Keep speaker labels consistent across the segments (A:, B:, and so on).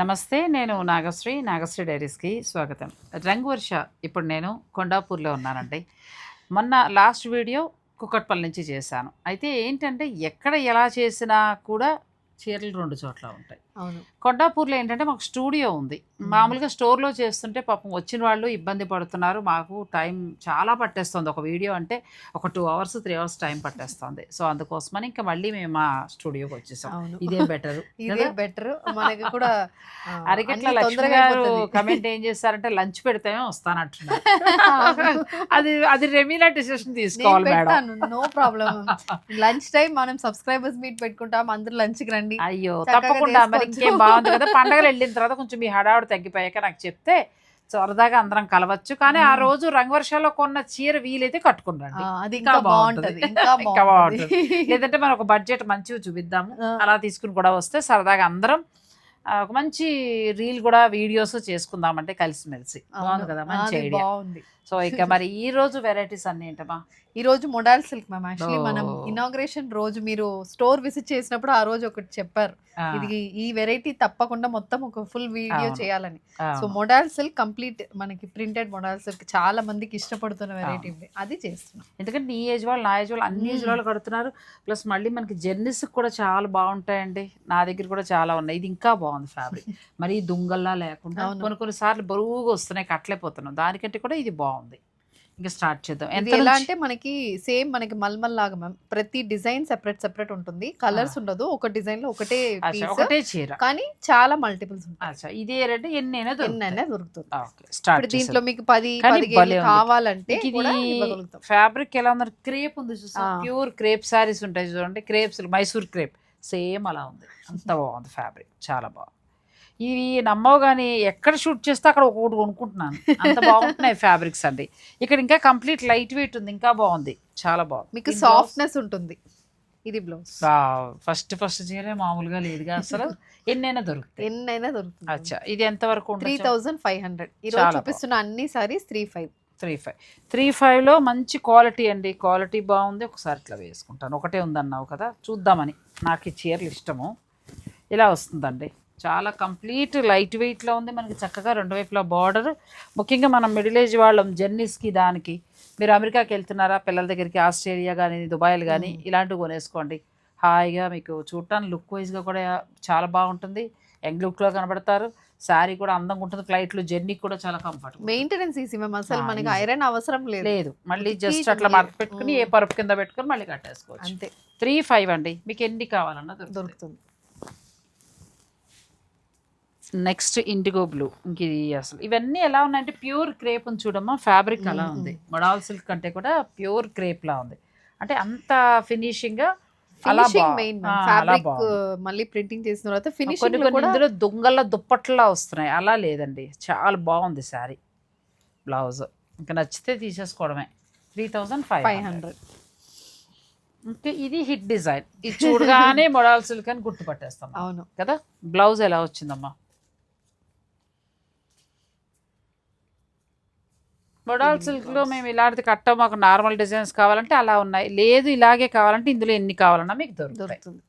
A: నమస్తే నేను నాగశ్రీ నాగశ్రీ డైరీస్కి స్వాగతం. రంగు వర్ష ఇప్పుడు నేను కొండాపూర్లో ఉన్నానండి. మొన్న లాస్ట్ వీడియో కుక్కట్పల్లి నుంచి చేశాను. అయితే ఏంటంటే ఎక్కడ ఎలా చేసినా కూడా చీరలు రెండు చోట్ల ఉంటాయి. కొండాపూర్లో ఏంటంటే మాకు స్టూడియో ఉంది. మామూలుగా స్టోర్లో చేస్తుంటే పాపం వచ్చిన వాళ్ళు ఇబ్బంది పడుతున్నారు. మాకు టైం చాలా పట్టేస్తుంది. ఒక వీడియో అంటే ఒక two hours three hours time పట్టేస్తుంది. సో అందుకోసమని ఇంకా మళ్ళీ మేము మా స్టూడియోకి వచ్చేసాం. ఇదే బెటర్.
B: ఇదే బెటర్. మనకి కూడా అన్ని
A: లక్ష్మి గారు. కమెంట్ ఏం చేస్తారంటే లంచ్ పెడితేనే వస్తానంటున్నారు. అది అది రెమీనా డిసిషన్ తీసుకోవాలి madam.
B: No problem lunch time మనం సబ్స్క్రైబర్స్ మీట్ పెట్టుకుంటాం. అందరూ లంచ్కి రండి.
A: అయ్యో తప్పకుండా. మరి. ఇంకేం బాగుంది కదా. పండగలు వెళ్ళిన తర్వాత కొంచెం మీ హడావుడు తగ్గిపోయాక నాకు చెప్తే సరదాగా అందరం కలవచ్చు. కానీ ఆ. రోజు రంగవర్షాల్లో కొన్న చీర వీలైతే
B: ఆ,
A: కట్టుకుండండి
B: అది
A: ఇంకా బాగుంటది.
B: ఇంకా బాగుంటది.
A: లేదంటే మనం ఒక బడ్జెట్ మంచిగా చూపిద్దాము. అలా తీసుకుని కూడా వస్తే సరదాగా అందరం ఒక మంచి రీల్ కూడా వీడియోస్ చేసుకుందామంటే కలిసిమెలిసి. బాగుంది. కదా? మంచి ఐడియా.
B: బాగుంది.
A: సో ఇక మరి ఈ రోజు వెరైటీస్ అన్ని ఏంటమ్మా?
B: ఈ రోజు మొడాల్ సిల్క్ మ్యామ్. యాక్చువల్లీ మనం. ఇనాగ్రేషన్ రోజు మీరు స్టోర్ విజిట్ చేసినప్పుడు ఆ రోజు ఒకటి చెప్పారు. ఇది ఈ వెరైటీ తప్పకుండా మొత్తం ఒక ఫుల్ వీడియో. చేయాలని. సో మొడాల్ సిల్క్ కంప్లీట్ మనకి ప్రింటెడ్ మొడాల్ సిల్క్ చాలా మందికి ఇష్టపడుతున్న వెరైటీ అది చేస్తున్నాం.
A: ఎందుకంటే నీ ఏజ్ వాళ్ళు నా ఏజ్ వాళ్ళు అన్ని ఏజ్. వాళ్ళు కడుతున్నారు. ప్లస్ మళ్ళీ మనకి జర్నీస్ కూడా చాలా బాగుంటాయండి. నా దగ్గర కూడా చాలా ఉన్నాయి. ఇది ఇంకా బాగుంది ఫ్యాబ్రిక్. మరి దుంగల్లా లేకుండా. కొన్ని కొన్ని సార్లు బరువుగా వస్తున్నాయి కట్టలేకపోతున్నాం. దానికంటే కూడా ఇది బాగుంది. ఇంకా స్టార్ట్ చేద్దాం. ఎంత
B: ఎలా? అంటే మనకి సేమ్ మనకి మల్మల్ లాగా మ్యామ్ ప్రతి డిజైన్ సెపరేట్ సెపరేట్ ఉంటుంది. కలర్స్ ఉండదు ఒక డిజైన్లో ఒకటే
A: ఒకటే చీర.
B: కానీ చాలా మల్టిపుల్స్ ఉంటాయి.
A: ఇదే రేటు ఎన్నైనా
B: ఎన్నైనా దొరుకుతుంది.
A: స్టార్ట్
B: దీంట్లో మీకు పది. కావాలంటే
A: ఇది ఫ్యాబ్రిక్ ఎలా ఉంది క్రేప్ ఉంది చూసా. ప్యూర్ క్రేప్ సారీస్ ఉంటాయి చూడండి క్రేప్స్ మైసూర్ క్రేప్. సేమ్ అలా ఉంది. అంత బాగుంది ఫ్యాబ్రిక్. చాలా బాగుంది. ఇవి నమ్మవు కానీ ఎక్కడ షూట్ చేస్తే అక్కడ ఒకటి కొనుక్కుంటున్నాను. అంత బాగుంటున్నాయి ఫ్యాబ్రిక్స్ అండి ఇక్కడ ఇంకా కంప్లీట్ లైట్ వెయిట్ ఉంది ఇంకా బాగుంది. చాలా బాగుంది.
B: మీకు సాఫ్ట్నెస్ ఉంటుంది. ఇది బ్లౌజ్.
A: ఫస్ట్ ఫస్ట్ చీరే మామూలుగా లేదుగా అసలు. ఎన్నైనా దొరుకుతాయి.
B: ఎన్నైనా దొరుకుతుంది.
A: అచ్చా ఇది ఎంత వరకు
B: త్రీ థౌజండ్ ఫైవ్ హండ్రెడ్. ఈ రోజు
A: చాలా
B: చూపిస్తున్న అన్ని sarees three five.
A: Three five. Three ఫైవ్లో మంచి క్వాలిటీ అండి. క్వాలిటీ బాగుంది. ఒకసారి ఇట్లా వేసుకుంటాను. ఒకటే ఉందన్నావు కదా? చూద్దామని. నాకు ఈ చీరలు ఇష్టము. ఇలా వస్తుందండి. చాలా కంప్లీట్ లైట్ వెయిట్లో ఉంది. మనకి చక్కగా రెండు వైపులా బార్డర్. ముఖ్యంగా మనం మిడిల్ ఏజ్ వాళ్ళం జర్నీస్కి దానికి. మీరు అమెరికాకి వెళ్తున్నారా? పిల్లల దగ్గరికి ఆస్ట్రేలియా కానీ దుబాయ్లు కానీ ఇలాంటివి కొనేసుకోండి. హాయిగా మీకు చూడటానికి లుక్ వైజ్గా కూడా చాలా బాగుంటుంది. యంగ్ లుక్లో కనబడతారు. శారీ కూడా అందంగా ఉంటుంది. ఫ్లైట్లో జర్నీ కూడా చాలా కంఫర్టబుల్
B: మెయింటెనెన్స్ ఈజీ మ్యామ్ అసలు మనకి. ఐరన్ అవసరం లేదు.
A: లేదు. మళ్ళీ జస్ట్ అట్లా. మడత పెట్టుకుని ఏ. పరుపు కింద పెట్టుకుని మళ్ళీ కట్టేసుకోవచ్చు.
B: అంతే.
A: త్రీ ఫైవ్ అండి. మీకు ఎన్ని కావాలన్నా దొరుకుతుంది. నెక్స్ట్ ఇండిగో బ్లూ ఇంక ఇది అసలు. ఇవన్నీ ఎలా ఉన్నాయంటే ప్యూర్ క్రేప్ ఉంది చూడమ్మా. ఫ్యాబ్రిక్ అలా. ఉంది. మొడాల్ సిల్క్ అంటే కూడా ప్యూర్ క్రేప్ లా ఉంది. అంటే అంత ఫినిషింగ్గా అలా
B: ఫినిషింగ్ మెయిన్ ఫ్యాబ్రిక్. మళ్ళీ ప్రింటింగ్ చేసిన తర్వాత ఫినిషింగ్
A: కొన్ని ఇందులో దుంగల దుప్పట్లా వస్తున్నాయి. అలా లేదండి. చాలా బాగుంది శారీ. బ్లౌజ్. ఇంకా నచ్చితే తీసేసుకోవడమే. Three thousand five
B: five hundred.
A: ఇంకా ఇది హిట్ డిజైన్. ఇది చూడగానే మొడాల్ సిల్క్ అని గుర్తుపట్టేస్తాం
B: అవును.
A: కదా? బ్లౌజ్ ఎలా వచ్చిందమ్మా? మొడాల్
B: ఇది
A: సిల్క్లో
B: blouse.
A: మేము ఇలాంటిది కట్టాం మాకు నార్మల్ డిజైన్స్ కావాలంటే అలా ఉన్నాయి. లేదు ఇలాగే కావాలంటే ఇందులో ఎన్ని కావాలన్నా మీకు
B: దొరుకుతుంది.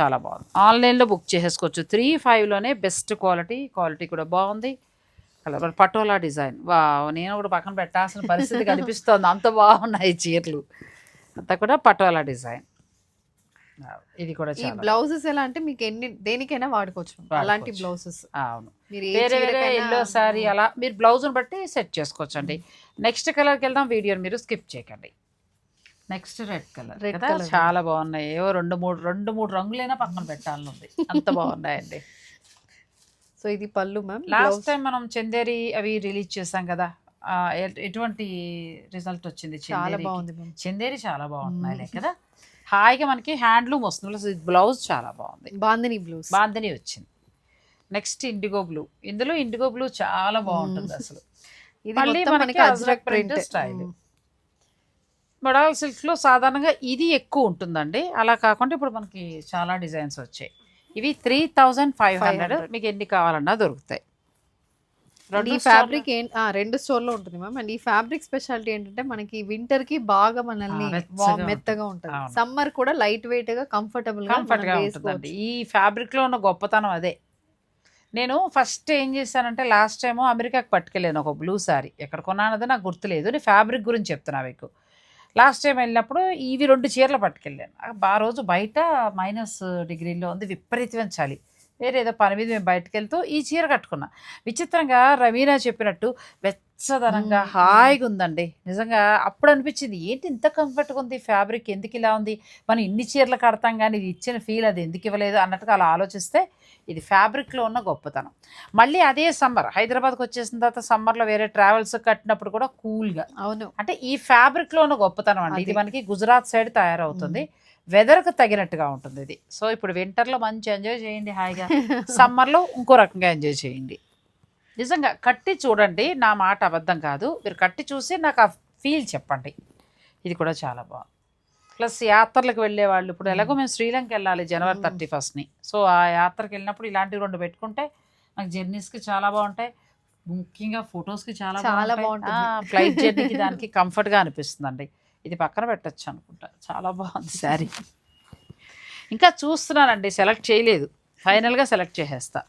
A: చాలా బాగుంది. ఆన్లైన్లో బుక్ చేసేసుకోవచ్చు. త్రీ ఫైవ్లోనే బెస్ట్ క్వాలిటీ క్వాలిటీ కూడా బాగుంది. Colour patola design. వా నేను కూడా పక్కన పెట్టాల్సిన పరిస్థితి కనిపిస్తోంది. అంత బాగున్నాయి చీరలు. అంతా కూడా పటోలా డిజైన్. ఇది కూడా
B: ఈ బ్లౌజెస్ ఎలా అంటే మీకు ఎన్ని దేనికైనా వాడుకోవచ్చు. అలాంటి. బ్లౌజెస్.
A: అవును. వేరే వేరే ఎల్లో సారీ అలా మీరు బ్లౌజ్ని బట్టి సెట్ చేసుకోవచ్చు అండి నెక్స్ట్ కలర్కి వెళ్దాం వీడియోని మీరు స్కిప్ చేయకండి. నెక్స్ట్ రెడ్ కలర్ కదా?
B: colour.
A: చాలా బాగున్నాయి. ఏవో రెండు మూడు రెండు మూడు రంగులైనా పక్కన పెట్టాలని ఉంది. అంత బాగున్నాయండి.
B: సో ఇది పళ్ళు మ్యామ్.
A: లాస్ట్ టైం మనం చందేరి అవి రిలీజ్ చేసాం కదా ఎటువంటి రిజల్ట్ వచ్చింది
B: చాలా? బాగుంది
A: చందేరి చాలా బాగుంటున్నాయి
B: మ్మ్.
A: కదా? హాయిగా మనకి హ్యాండ్లూమ్ వస్తుంది. బ్లౌజ్ చాలా బాగుంది.
B: బాందిని బ్లౌజ్.
A: బాందని వచ్చింది. Next indigo blue. ఇందులో ఇండిగో బ్లూ చాలా బాగుంటుంది అసలు.
B: ఇది
A: మళ్ళీ మనకి అజ్రక్
B: ప్రింట్.
A: style. మొడాల్ సిల్క్లో సాధారణంగా ఇది ఎక్కువ ఉంటుందండి. అలా కాకుండా ఇప్పుడు మనకి చాలా డిజైన్స్ వచ్చాయి. ఇవి త్రీ థౌజండ్ ఫైవ్ హండ్రెడ్
B: 500.
A: మీకు ఎన్ని కావాలన్నా దొరుకుతాయి.
B: ఈ
A: రెండు
B: ఫ్యాబ్రిక్ రెండు స్టోర్లో ఉంటుంది మ్యామ్. అండ్ ఈ ఫ్యాబ్రిక్ స్పెషాలిటీ ఏంటంటే మనకి వింటర్కి బాగా మనల్ని. మెత్తగా ఉంటుంది. సమ్మర్ కూడా లైట్ వెయిట్గా
A: కంఫర్టబుల్గా
B: కంఫర్ట్గా.
A: ఉంటుందండి. ఈ ఫ్యాబ్రిక్లో ఉన్న గొప్పతనం అదే. నేను ఫస్ట్ ఏం చేశానంటే లాస్ట్ టైం అమెరికాకి పట్టుకెళ్ళాను ఒక బ్లూ సారీ. ఎక్కడ కొన్నానదో నాకు గుర్తులేదు. నేను ఫ్యాబ్రిక్ గురించి చెప్తున్నా మీకు. లాస్ట్ టైం వెళ్ళినప్పుడు ఇవి రెండు చీరలు పట్టుకెళ్ళాను. ఆ ఆ రోజు బయట మైనస్ డిగ్రీలో ఉంది విపరీతమైన చలి. వేరే ఏదో పని మీద మేము బయటకు వెళ్తూ ఈ చీర కట్టుకున్నా. విచిత్రంగా రవీనా చెప్పినట్టు వెచ్చదనంగా. హాయిగా ఉందండి. నిజంగా అప్పుడు అనిపించింది ఏంటి ఇంత కంఫర్ట్గా ఉంది? ఫ్యాబ్రిక్ ఎందుకు ఇలా ఉంది? మనం ఇన్ని చీరలు కడతాం కానీ ఇది ఇచ్చిన ఫీల్ అది ఎందుకు ఇవ్వలేదు? అన్నట్టుగా అలా ఆలోచిస్తే ఇది ఫ్యాబ్రిక్లో ఉన్న గొప్పతనం. మళ్ళీ అదే సమ్మర్ హైదరాబాద్కి వచ్చేసిన తర్వాత సమ్మర్లో వేరే ట్రావెల్స్ కట్టినప్పుడు కూడా కూల్గా
B: అవును.
A: అంటే ఈ ఫ్యాబ్రిక్లో ఉన్న గొప్పతనం అండి. ఇది. మనకి గుజరాత్ సైడ్ తయారవుతుంది. వెదర్కి తగినట్టుగా ఉంటుంది ఇది. సో ఇప్పుడు వింటర్లో మంచి ఎంజాయ్ చేయండి హాయిగా. సమ్మర్లో ఇంకో రకంగా ఎంజాయ్ చేయండి. నిజంగా కట్టి చూడండి నా మాట అబద్ధం కాదు. మీరు కట్టి చూసి నాకు ఆ ఫీల్ చెప్పండి. ఇది కూడా చాలా బాగుంది. ప్లస్ యాత్రలకు వెళ్ళే వాళ్ళు ఇప్పుడు ఎలాగో మేము శ్రీలంక వెళ్ళాలి జనవరి. థర్టీ ఫస్ట్ని. సో ఆ యాత్రకు వెళ్ళినప్పుడు ఇలాంటివి రెండు పెట్టుకుంటే నాకు జర్నీస్కి చాలా బాగుంటాయి. ముఖ్యంగా ఫొటోస్కి చాలా
B: చాలా
A: బాగుంటాయి. ఫ్లైట్ జర్నీకి దానికి కంఫర్ట్గా అనిపిస్తుందండి. ఇది పక్కన పెట్టచ్చు అనుకుంటా. చాలా బాగుంది. శారీ ఇంకా చూస్తున్నానండి సెలెక్ట్ చేయలేదు. ఫైనల్గా సెలెక్ట్ చేసేస్తా.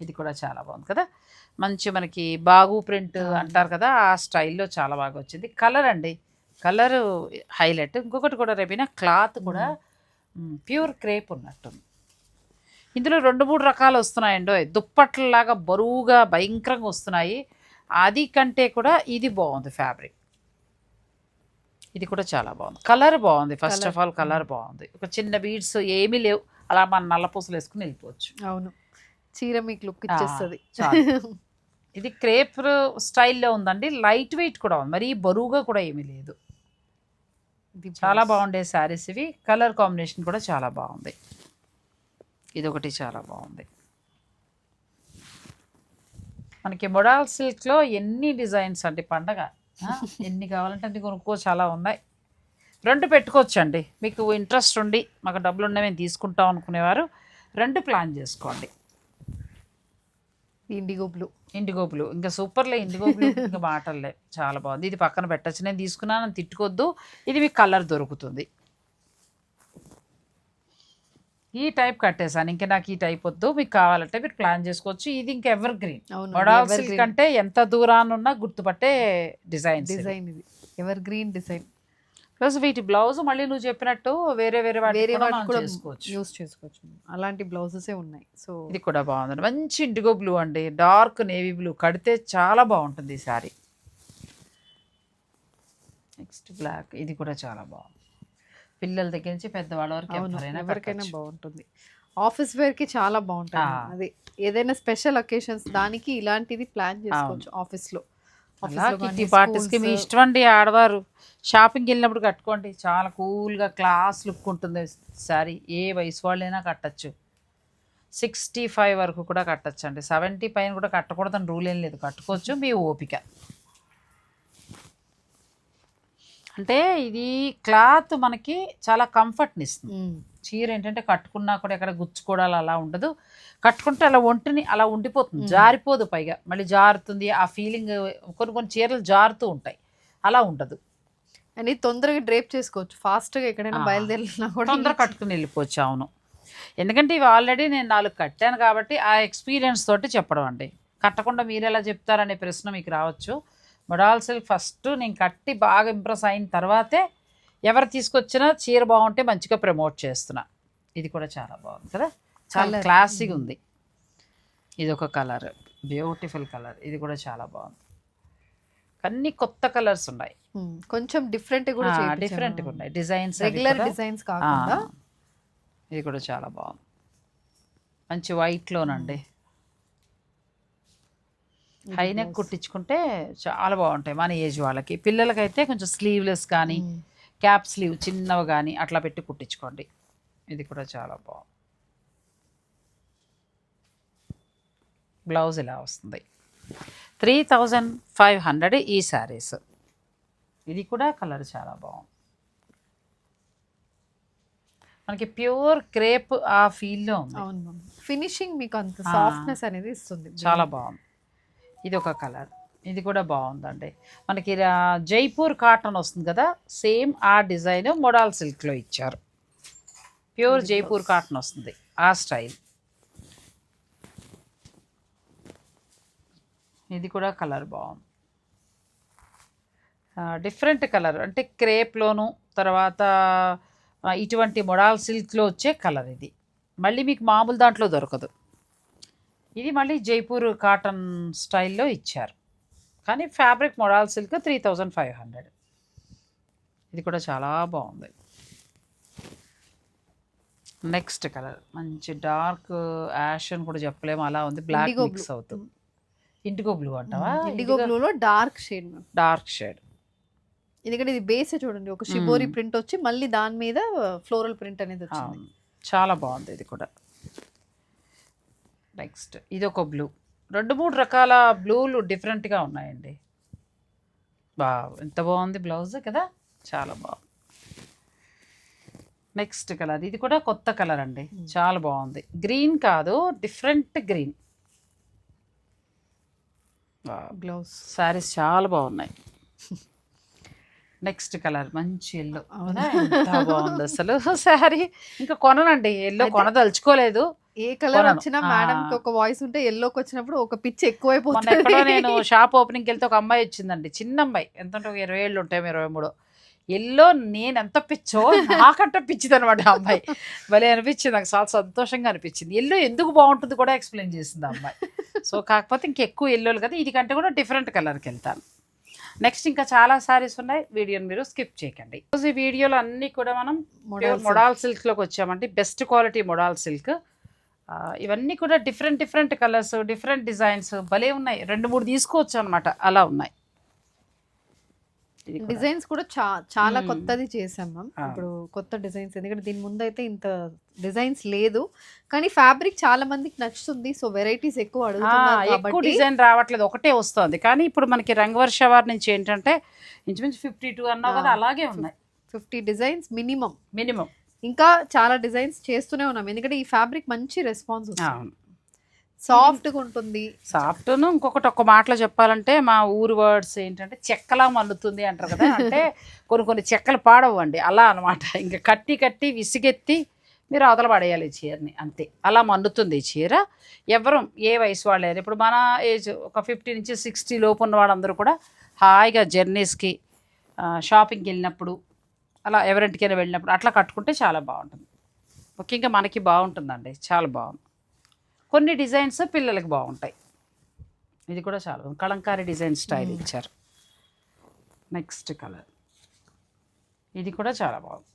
A: ఇది కూడా చాలా బాగుంది కదా. మంచి మనకి బాగు ప్రింట్. అంటారు కదా ఆ స్టైల్లో చాలా బాగా వచ్చింది. కలర్ అండి. Colour highlight. ఇంకొకటి కూడా రేపిన క్లాత్ కూడా ప్యూర్ క్రేప్ ఉన్నట్టుంది. ఇందులో రెండు మూడు రకాలు వస్తున్నాయండో. దుప్పట్లలాగా బరువుగా భయంకరంగా వస్తున్నాయి. అది కంటే కూడా ఇది బాగుంది ఫ్యాబ్రిక్. ఇది కూడా చాలా బాగుంది. కలర్ బాగుంది. ఫస్ట్. ఆఫ్ ఆల్ కలర్ బాగుంది. ఒక చిన్న బీడ్స్ ఏమీ లేవు. అలా మన నల్ల పూసలు వేసుకుని వెళ్ళిపోవచ్చు.
B: అవును. చీర మీకు లుక్ ఇచ్చేస్తుంది.
A: ఇది క్రేప్ స్టైల్లో ఉందండి. లైట్ వెయిట్ కూడా ఉంది. మరీ బరువుగా కూడా ఏమీ లేదు.
B: ఇది
A: చాలా. బాగుండే శారీస్ ఇవి. కలర్ కాంబినేషన్ కూడా చాలా బాగుంది. ఇది ఒకటి చాలా బాగుంది. మనకి మొడాల్ సిల్క్లో ఎన్ని డిజైన్స్ అండి? పండగ. ఎన్ని కావాలంటే అన్ని కొనుక్కో చాలా ఉన్నాయి. రెండు పెట్టుకోవచ్చు అండి మీకు ఇంట్రెస్ట్ ఉండి మాకు డబ్బులు ఉన్నాయి మేము తీసుకుంటాం అనుకునేవారు. రెండు ప్లాన్ చేసుకోండి.
B: ఇండిగో బ్లూ
A: ఇండిగో బ్లూ ఇంకా సూపర్లే ఇండిగో బ్లూ ఇంకా మాటలే చాలా బాగుంది. ఇది పక్కన పెట్టచ్చు. నేను తీసుకున్నాను అని తిట్టుకోవద్దు ఇది మీకు కలర్ దొరుకుతుంది. ఈ టైప్ కట్టేసాను ఇంకా నాకు ఈ టైప్ వద్దు. మీకు కావాలంటే మీరు ప్లాన్ చేసుకోవచ్చు. ఇది ఇంకా ఎవర్ గ్రీన్ మొడాల్ సిల్క్ అంటే ఎంత దూరాన్ని ఉన్నా గుర్తుపట్టే డిజైన్
B: డిజైన్ ఇది ఎవర్ గ్రీన్ డిజైన్.
A: ప్లస్ వీటి బ్లౌజ్ మళ్ళీ నువ్వు చెప్పినట్టు వేరే వేరే
B: వేరే
A: కూడా
B: యూస్ చేసుకోవచ్చు. అలాంటి బ్లౌజెసే ఉన్నాయి. సో
A: ఇది కూడా బాగుంది. మంచి ఇండిగో బ్లూ అండి. Dark navy blue. కడితే చాలా బాగుంటుంది ఈ సారీ. నెక్స్ట్ బ్లాక్ ఇది కూడా చాలా బాగుంది. పిల్లల దగ్గర నుంచి పెద్దవాళ్ళ వరకు
B: ఎవరికైనా. బాగుంటుంది. ఆఫీస్ వేర్కి చాలా బాగుంటుంది. అది ఏదైనా స్పెషల్ అకేషన్స్ దానికి ఇలాంటిది ప్లాన్ చేసుకోవచ్చు ఆఫీస్లో
A: అలా
B: Office లో
A: కిట్టి
B: కానీ,
A: పార్టీస్కి మీ ఇష్టం అండి ఆడవారు. షాపింగ్కి వెళ్ళినప్పుడు కట్టుకోండి. చాలా కూల్గా క్లాస్ లుక్ ఉంటుంది సారీ ఏ వయసు వాళ్ళైనా కట్టచ్చు. సిక్స్టీ ఫైవ్ వరకు కూడా కట్టచ్చు అండి సెవెంటీ పైన కూడా కట్టకూడదని రూల్ ఏం లేదు. కట్టుకోవచ్చు మీ ఓపిక. అంటే ఇది క్లాత్ మనకి చాలా కంఫర్ట్ని ఇస్తుంది. చీర ఏంటంటే కట్టుకున్నా కూడా ఎక్కడ గుచ్చుకోవడాలు అలా ఉండదు. కట్టుకుంటే అలా ఒంటిని అలా ఉండిపోతుంది. జారిపోదు పైగా. మళ్ళీ జారుతుంది ఆ ఫీలింగ్ కొన్ని కొన్ని చీరలు జారుతూ ఉంటాయి. అలా ఉండదు.
B: ఇది తొందరగా డ్రేప్ చేసుకోవచ్చు. ఫాస్ట్గా ఎక్కడైనా. బయలుదేరినా కూడా
A: తొందర కట్టుకుని వెళ్ళిపోవచ్చు అవును. ఎందుకంటే ఇవి ఆల్రెడీ నేను నాలుగు కట్టాను కాబట్టి ఆ ఎక్స్పీరియన్స్ తోటి చెప్పడం అండి. కట్టకుండా మీరు ఎలా చెప్తారనే ప్రశ్న మీకు రావచ్చు. మొడాల్ సిల్క్ ఫస్ట్ నేను కట్టి బాగా ఇంప్రెస్ అయిన తర్వాతే ఎవరు తీసుకొచ్చినా చీర బాగుంటే మంచిగా ప్రమోట్ చేస్తున్నా. ఇది కూడా చాలా బాగుంది కదా? చాలా. క్లాసీగా ఉంది. ఇది ఒక కలర్ బ్యూటిఫుల్ కలర్. ఇది కూడా చాలా బాగుంది. అన్ని కొత్త కలర్స్ ఉన్నాయి.
B: కొంచెం డిఫరెంట్ కూడా
A: డిఫరెంట్గా ఉన్నాయి. డిజైన్స్
B: రెగ్యులర్ డిజైన్స్ కాకుండా.
A: ఇది కూడా చాలా బాగుంది. మంచి వైట్లోనండి హై నెక్. కుట్టించుకుంటే చాలా బాగుంటాయి మన ఏజ్ వాళ్ళకి. పిల్లలకైతే కొంచెం స్లీవ్లెస్ కానీ. క్యాప్ స్లీవ్ చిన్నవి కానీ అట్లా పెట్టి కుట్టించుకోండి. ఇది కూడా చాలా బాగుంది బ్లౌజ్ ఇలా వస్తుంది. త్రీ థౌజండ్ ఫైవ్ హండ్రెడ్ ఈ శారీస్. ఇది కూడా కలర్ చాలా బాగుంది. మనకి ప్యూర్ క్రేప్ ఆ ఫీల్లో ఉంది.
B: ఫినిషింగ్ మీకు అంత. సాఫ్ట్నెస్ అనేది ఇస్తుంది.
A: చాలా బాగుంది. ఇది ఒక కలర్. ఇది కూడా బాగుందండి. మనకి జైపూర్ కాటన్ వస్తుంది కదా సేమ్ ఆ డిజైన్ మొడాల్ సిల్క్లో ఇచ్చారు. ప్యూర్ జైపూర్. కాటన్ వస్తుంది ఆ స్టైల్. ఇది కూడా కలర్ బాగుంది. Different colour. అంటే క్రేప్లోను తర్వాత ఇటువంటి మొడాల్ సిల్క్లో వచ్చే కలర్ ఇది. మళ్ళీ మీకు మామూలు దాంట్లో దొరకదు. ఇది మళ్ళీ జైపూర్ కాటన్ స్టైల్లో ఇచ్చారు. కానీ fabric modal silk three thousand five hundred. ఇది కూడా చాలా బాగుంది. Next colour. మంచి డార్క్ యాష్ అని కూడా చెప్పలేము. అలా ఉంది. Black mix. అవుతుంది. ఇండిగో బ్లూ అంటావా?
B: ఇండిగో బ్లూలో డార్క్ షేడ్
A: డార్క్ షేడ్.
B: ఎందుకంటే ఇది బేస్ చూడండి. ఒక షిబోరి. ప్రింట్ వచ్చి మళ్ళీ దాని మీద ఫ్లోరల్ ప్రింట్ అనేది వచ్చింది.
A: చాలా బాగుంది ఇది కూడా. నెక్స్ట్ ఇది ఒక బ్లూ. రెండు మూడు రకాల బ్లూలు డిఫరెంట్గా ఉన్నాయండి. బా ఎంత బాగుంది బ్లౌజ్ కదా? చాలా బాగుంది. నెక్స్ట్ కలర్ ఇది కూడా కొత్త కలర్ అండి. చాలా బాగుంది. గ్రీన్ కాదు డిఫరెంట్ గ్రీన్.
B: బ్లౌజ్.
A: శారీస్ చాలా బాగున్నాయి. నెక్స్ట్ కలర్ మంచి ఎల్లో బాగుంది అసలు శారీ. ఇంకా కొననండి ఎల్లో కొనదలుచుకోలేదు.
B: ఏ కలర్. వచ్చినా. మేడం కి ఒక వాయిస్ ఉంటే ఎల్లోకి వచ్చినప్పుడు ఒక పిచ్ ఎక్కువైపోతుంది.
A: నేను షాప్ ఓపెనింగ్కి వెళ్తే ఒక అమ్మాయి వచ్చిందండి చిన్న అమ్మాయి. ఎంత ఉంటే ఇరవై ఏళ్ళు ఉంటాయి ఇరవై మూడు. ఎల్లో నేను ఎంత పిచ్చో నాకంట పిచ్చిది అనమాట అమ్మాయి. భలే అనిపించింది నాకు చాలా సంతోషంగా అనిపించింది. ఎల్లో ఎందుకు బాగుంటుంది కూడా ఎక్స్ప్లెయిన్ చేసింది అమ్మాయి. సో కాకపోతే ఇంకెక్కువ ఎల్లోలు కదా ఇది కంటే కూడా డిఫరెంట్ కలర్కి వెళ్తాను. నెక్స్ట్ ఇంకా చాలా సారీస్ ఉన్నాయి వీడియోని మీరు స్కిప్ చేయకండి. ఈ వీడియోలో అన్నీ కూడా మనం మొడాల్ సిల్క్లోకి వచ్చామండి. బెస్ట్ క్వాలిటీ మొడాల్ సిల్క్ ఇవన్నీ కూడా different different colours different designs భలే ఉన్నాయి. రెండు మూడు తీసుకోవచ్చు అనమాట అలా ఉన్నాయి.
B: డిజైన్స్ కూడా చా చాలా. కొత్తది చేసాం మ్యామ్. ఇప్పుడు కొత్త డిజైన్స్. ఎందుకంటే దీని ముందు అయితే ఇంత డిజైన్స్ లేదు. కానీ ఫ్యాబ్రిక్ చాలా మందికి నచ్చుతుంది. సో వెరైటీస్ ఎక్కువ
A: ఎక్కువ డిజైన్ రావట్లేదు. ఒకటే వస్తుంది. కానీ ఇప్పుడు మనకి రంగవర్ష వారి నుంచి ఏంటంటే ఇంచుమించు ఫిఫ్టీ టూ అన్నావు కదా. అలాగే ఉన్నాయి.
B: ఫిఫ్టీ డిజైన్స్ మినిమం
A: మినిమం
B: ఇంకా చాలా డిజైన్స్ చేస్తూనే ఉన్నాం. ఎందుకంటే ఈ ఫ్యాబ్రిక్ మంచి రెస్పాన్స్
A: అవును.
B: సాఫ్ట్గా ఉంటుంది.
A: సాఫ్ట్ను ఇంకొకటి ఒక్క మాటలో చెప్పాలంటే మా ఊరు వర్డ్స్ ఏంటంటే చెక్కలా మన్నుతుంది అంటారు కదా. అంటే కొన్ని కొన్ని చెక్కలు పాడవండి అలా అనమాట ఇంకా కట్టి కట్టి విసిగెత్తి మీరు అవతల పడేయాలి ఈ చీరని. అంతే. అలా మన్నుతుంది ఈ చీర. ఎవరు ఏ వయసు వాళ్ళేరు ఇప్పుడు మన ఏజ్ ఒక ఫిఫ్టీ నుంచి సిక్స్టీ లోపు ఉన్న వాళ్ళందరూ కూడా హాయిగా జర్నీస్కి షాపింగ్కి వెళ్ళినప్పుడు అలా ఎవరింటికైనా వెళ్ళినప్పుడు అట్లా కట్టుకుంటే చాలా బాగుంటుంది. ముఖ్యంగా మనకి బాగుంటుందండి. చాలా బాగుంది. కొన్ని డిజైన్స్ పిల్లలకి బాగుంటాయి. ఇది కూడా చాలా బాగుంది. Kalamkari design style. ఇచ్చారు. Next colour. ఇది కూడా చాలా బాగుంది.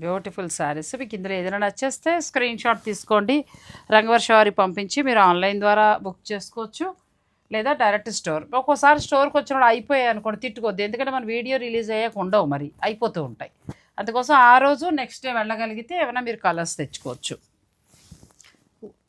A: Beautiful sarees. మీకు ఇందులో ఏదైనా నచ్చేస్తే స్క్రీన్ షాట్ తీసుకోండి. రంగవర్ష వారి పంపించి మీరు ఆన్లైన్ ద్వారా బుక్ చేసుకోవచ్చు. లేదా డైరెక్ట్ స్టోర్. ఒక్కోసారి స్టోర్కి వచ్చినప్పుడు అయిపోయాయి అనుకోండి తిట్టుకోవద్దు ఎందుకంటే మన వీడియో రిలీజ్ అయ్యాక ఉండవు మరి అయిపోతూ ఉంటాయి. అందుకోసం ఆ రోజు నెక్స్ట్ డే వెళ్ళగలిగితే ఏమైనా మీరు కలర్స్ తెచ్చుకోవచ్చు.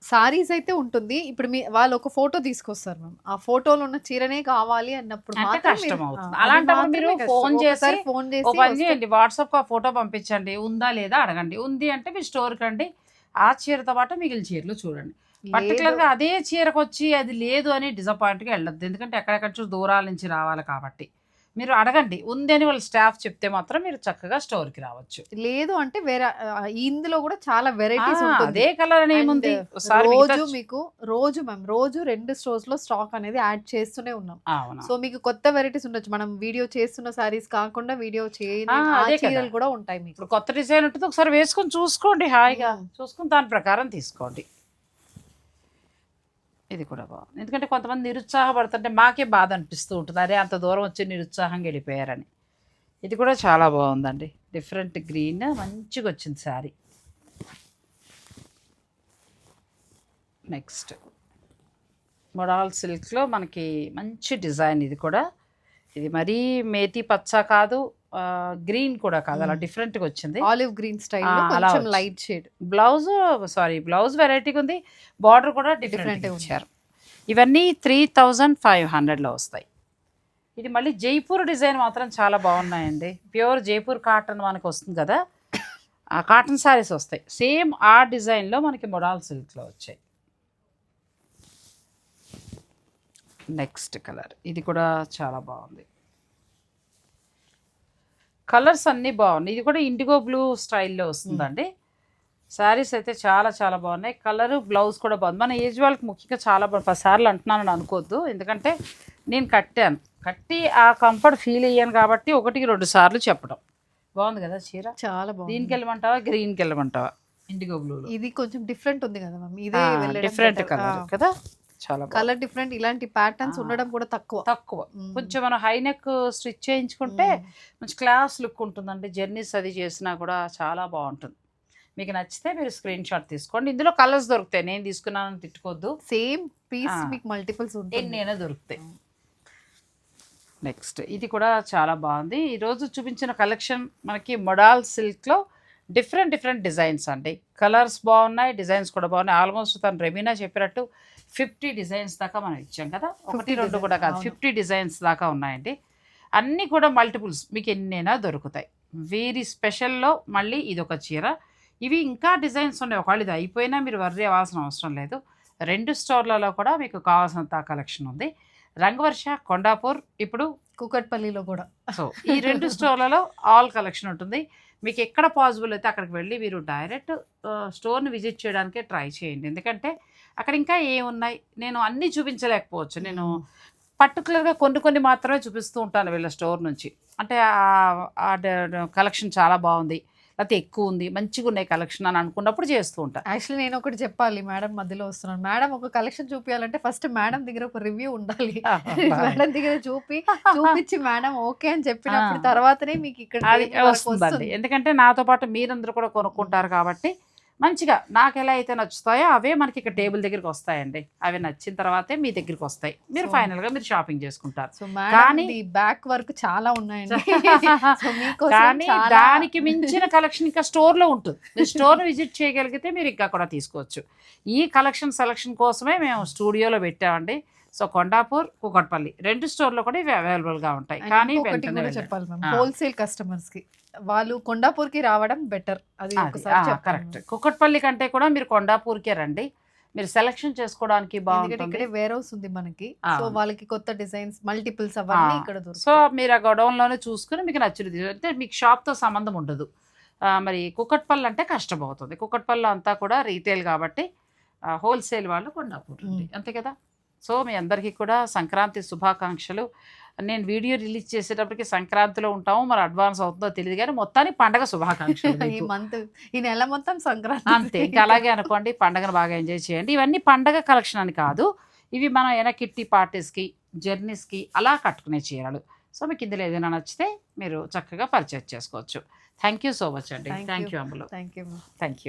B: సారీస్ అయితే ఉంటుంది. ఇప్పుడు మీ వాళ్ళు ఒక ఫోటో తీసుకొస్తారు మ్యామ్. ఆ ఫోటోలో ఉన్న చీరనే కావాలి అన్నప్పుడు
A: కష్టం
B: మీరు-
A: అవుతుంది. అలాంటప్పుడు మీరు. ఫోన్ చేసి
B: ఫోన్ చేసి
A: పని చేయండి వాట్సాప్ ఆ ఫోటో పంపించండి. ఉందా లేదా అడగండి. ఉంది అంటే మీ స్టోర్కి రండి. ఆ చీరతో పాటు మిగిలిన చీరలు చూడండి. పర్టికులర్గా. అదే చీరకు వచ్చి అది లేదు అని డిసప్పాయింట్గా వెళ్ళొద్దు. ఎందుకంటే ఎక్కడెక్కడ నుంచి దూరాల నుంచి రావాలి కాబట్టి. మీరు అడగండి. ఉంది అని వాళ్ళ స్టాఫ్ చెప్తే మాత్రం మీరు చక్కగా స్టోర్కి రావచ్చు.
B: లేదు అంటే వేరే ఇందులో కూడా చాలా వెరైటీస్
A: అదే కలర్ అని ఏముంది?
B: రోజు మీకు రోజు మ్యామ్ రోజు రెండు స్టోర్స్లో స్టాక్ అనేది యాడ్ చేస్తూనే ఉన్నాం. సో మీకు కొత్త వెరైటీస్ ఉండొచ్చు. మనం వీడియో చేస్తున్న సారీస్ కాకుండా వీడియో చేయని. చీరలు కూడా ఉంటాయి మీకు.
A: కొత్త డిజైన్ ఉంటుంది. ఒకసారి వేసుకొని చూసుకోండి హాయిగా. చూసుకుని దాని ప్రకారం తీసుకోండి. ఇది కూడా బాగుంది ఎందుకంటే కొంతమంది నిరుత్సాహపడుతుంటే మాకే బాధ అనిపిస్తూ ఉంటుంది. అరే అంత దూరం వచ్చి నిరుత్సాహంగా వెళ్ళిపోయారని. ఇది కూడా చాలా బాగుందండి. డిఫరెంట్ గ్రీన్ మంచిగా వచ్చింది శారీ నెక్స్ట్ మొడాల్ సిల్క్లో మనకి మంచి డిజైన్ ఇది కూడా. ఇది మరీ మేతి పచ్చ కాదు గ్రీన్ కూడా కాదు అలా
B: మ్మ్.
A: డిఫరెంట్గా వచ్చింది.
B: ఆలివ్ గ్రీన్ స్టైల్ కొంచెం. Light shade
A: blouse saree blouse వెరైటీగా ఉంది బార్డర్ కూడా డిఫరెంట్. ఇచ్చారు. ఇవన్నీ త్రీ థౌజండ్ ఫైవ్ హండ్రెడ్లో వస్తాయి. ఇది మళ్ళీ జైపూర్ డిజైన్ మాత్రం చాలా బాగున్నాయండి. ప్యూర్ జైపూర్ కాటన్ మనకు వస్తుంది కదా. ఆ కాటన్ శారీస్ వస్తాయి. సేమ్ ఆ డిజైన్లో మనకి మొడాల్ సిల్క్లో వచ్చాయి. నెక్స్ట్ కలర్ ఇది కూడా చాలా బాగుంది. కలర్స్ అన్నీ బాగున్నాయి. ఇది కూడా ఇండిగో బ్లూ స్టైల్లో వస్తుందండి. శారీస్ అయితే చాలా చాలా బాగున్నాయి. కలర్ బ్లౌజ్ కూడా బాగుంది. మన ఏజ్ వాళ్ళకి ముఖ్యంగా చాలా బాగుంది పదిసార్లు అంటున్నానని అనుకోవద్దు. ఎందుకంటే నేను కట్టాను. కట్టి ఆ కంఫర్ట్ ఫీల్ అయ్యాను కాబట్టి ఒకటికి రెండు సార్లు చెప్పడం. బాగుంది కదా చీర?
B: చాలా బాగుంది.
A: దీనికి వెళ్ళమంటావా గ్రీన్కి వెళ్ళమంటావా? ఇండిగో బ్లూలో.
B: ఇది కొంచెం డిఫరెంట్ ఉంది కదా మ్యామ్ ఇదే
A: డిఫరెంట్ కలర్ కదా? చాలా.
B: కలర్ డిఫరెంట్ ఇలాంటి ప్యాటర్న్స్. ఉండడం కూడా తక్కువ.
A: తక్కువ. కొంచెం మనం హై నెక్ స్టిచ్ చేయించుకుంటే. మంచి క్లాస్ లుక్ ఉంటుందండి. జర్నీస్ అది చేసినా కూడా చాలా బాగుంటుంది. మీకు నచ్చితే మీరు స్క్రీన్ షాట్ తీసుకోండి. ఇందులో కలర్స్ దొరుకుతాయి. నేను తీసుకున్నానని తిట్టుకోవద్దు.
B: Same piece. మీకు మల్టిపుల్స్ ఉంటుంది
A: ఎన్నైనా దొరుకుతాయి. నెక్స్ట్ ఇది కూడా చాలా బాగుంది. ఈరోజు చూపించిన కలెక్షన్ మనకి మొడాల్ సిల్క్లో డిఫరెంట్ డిఫరెంట్ డిజైన్స్ అండి. కలర్స్ బాగున్నాయి డిజైన్స్ కూడా బాగున్నాయి. ఆల్మోస్ట్ తను రెమీనా చెప్పినట్టు ఫిఫ్టీ డిజైన్స్ దాకా మనం ఇచ్చాం కదా. ఒకటి
B: 50
A: రెండు కూడా కాదు. ఫిఫ్టీ డిజైన్స్ దాకా ఉన్నాయండి. అన్నీ కూడా మల్టిపుల్స్ మీకు ఎన్నైనా దొరుకుతాయి. వీరి స్పెషల్లో మళ్ళీ ఇది ఒక చీర. ఇవి ఇంకా డిజైన్స్ ఉన్నాయి. ఒకవేళ ఇది అయిపోయినా మీరు వర్రీ అవ్వాల్సిన అవసరం లేదు. రెండు స్టోర్లలో కూడా మీకు కావాల్సినంత కలెక్షన్ ఉంది. రంగవర్ష కొండాపూర్ ఇప్పుడు
B: కుకట్పల్లిలో కూడా.
A: సో ఈ రెండు స్టోర్లలో ఆల్ కలెక్షన్ ఉంటుంది. మీకు ఎక్కడ పాసిబుల్ అయితే అక్కడికి వెళ్ళి మీరు డైరెక్ట్ స్టోర్ని విజిట్ చేయడానికే ట్రై చేయండి. ఎందుకంటే అక్కడ ఇంకా ఏమున్నాయి? నేను అన్నీ చూపించలేకపోవచ్చు. నేను పర్టికులర్గా కొన్ని కొన్ని మాత్రమే చూపిస్తూ ఉంటాను వీళ్ళ స్టోర్ నుంచి. అంటే ఆ- ఆ కలెక్షన్ చాలా బాగుంది. లేకపోతే ఎక్కువ ఉంది మంచిగా ఉన్నాయి కలెక్షన్ అని అనుకున్నప్పుడు చేస్తూ ఉంటాను
B: యాక్చువల్లీ నేను ఒకటి చెప్పాలి మేడం మధ్యలో వస్తున్నాను. మేడం ఒక కలెక్షన్ చూపించాలంటే ఫస్ట్ మేడం దగ్గర ఒక రివ్యూ ఉండాలి. మేడం దగ్గర చూపి చూపించి మేడం ఓకే అని చెప్పినప్పుడు. తర్వాతనే మీకు ఇక్కడ వస్తుంది.
A: ఎందుకంటే నాతో పాటు మీరందరూ కూడా కొనుక్కుంటారు కాబట్టి మంచిగా నాకు ఎలా అయితే నచ్చుతాయో అవే మనకి ఇక్కడ టేబుల్ దగ్గరికి వస్తాయండి. అవి నచ్చిన తర్వాతే మీ దగ్గరికి వస్తాయి. మీరు ఫైనల్గా మీరు షాపింగ్ చేసుకుంటారు. కానీ-
B: బ్యాక్ వర్క్ చాలా ఉన్నాయండి.
A: కానీ దానికి మించిన కలెక్షన్ ఇంకా స్టోర్లో ఉంటుంది. మీరు స్టోర్ విజిట్ చేయగలిగితే మీరు ఇంకా కూడా తీసుకోవచ్చు. ఈ కలెక్షన్ సెలక్షన్ కోసమే మేము స్టూడియోలో పెట్టామండి. సో కొండాపూర్ కుకట్పల్లి రెండు స్టోర్లో కూడా ఇవి అవైలబుల్గా ఉంటాయి కానీ.
B: చెప్పాలి. హోల్సేల్ కస్టమర్స్కి వాళ్ళు కొండాపూర్కి రావడం బెటర్. అది
A: కరెక్ట్. కుకట్పల్లి కంటే కూడా మీరు కొండాపూర్కే రండి. మీరు సెలక్షన్ చేసుకోవడానికి బాగుంటుంది.
B: ఇక్కడే వేర్ హౌస్ ఉంది మనకి. సో వాళ్ళకి కొత్త డిజైన్స్ మల్టిపుల్స్ అవన్నీ. ఇక్కడ
A: సో మీరు ఆ గొడవంలోనే చూసుకుని మీకు నచ్చింది అంటే మీకు షాప్తో సంబంధం ఉండదు. మరి కుకట్పల్లి అంటే కష్టం అవుతుంది కుకట్పల్లి అంతా కూడా రీటైల్ కాబట్టి హోల్సేల్ వాళ్ళు కొండాపూర్. అంతే కదా? సో మీ అందరికీ కూడా సంక్రాంతి శుభాకాంక్షలు. నేను వీడియో రిలీజ్ చేసేటప్పటికి సంక్రాంతిలో ఉంటాము మరి అడ్వాన్స్ అవుతుందో తెలియదు కానీ మొత్తానికి పండగ శుభాకాంక్షలు
B: ఈ. మంత్ ఈ నెల మొత్తం సంక్రాంతి.
A: అంతే ఇంకా అలాగే అనుకోండి పండగను బాగా ఎంజాయ్ చేయండి. ఇవన్నీ పండగ కలెక్షన్ అని కాదు ఇవి మనం ఏమైనా కిట్టి పార్టీస్కి జర్నీస్కి అలా కట్టుకునే చీరలు. సో మీకు ఇందులో ఏదైనా నచ్చితే మీరు చక్కగా పర్చేస్ చేసుకోవచ్చు. థ్యాంక్ యూ సో మచ్ అండి. Thank. You Ammulu
B: thank you
A: thank you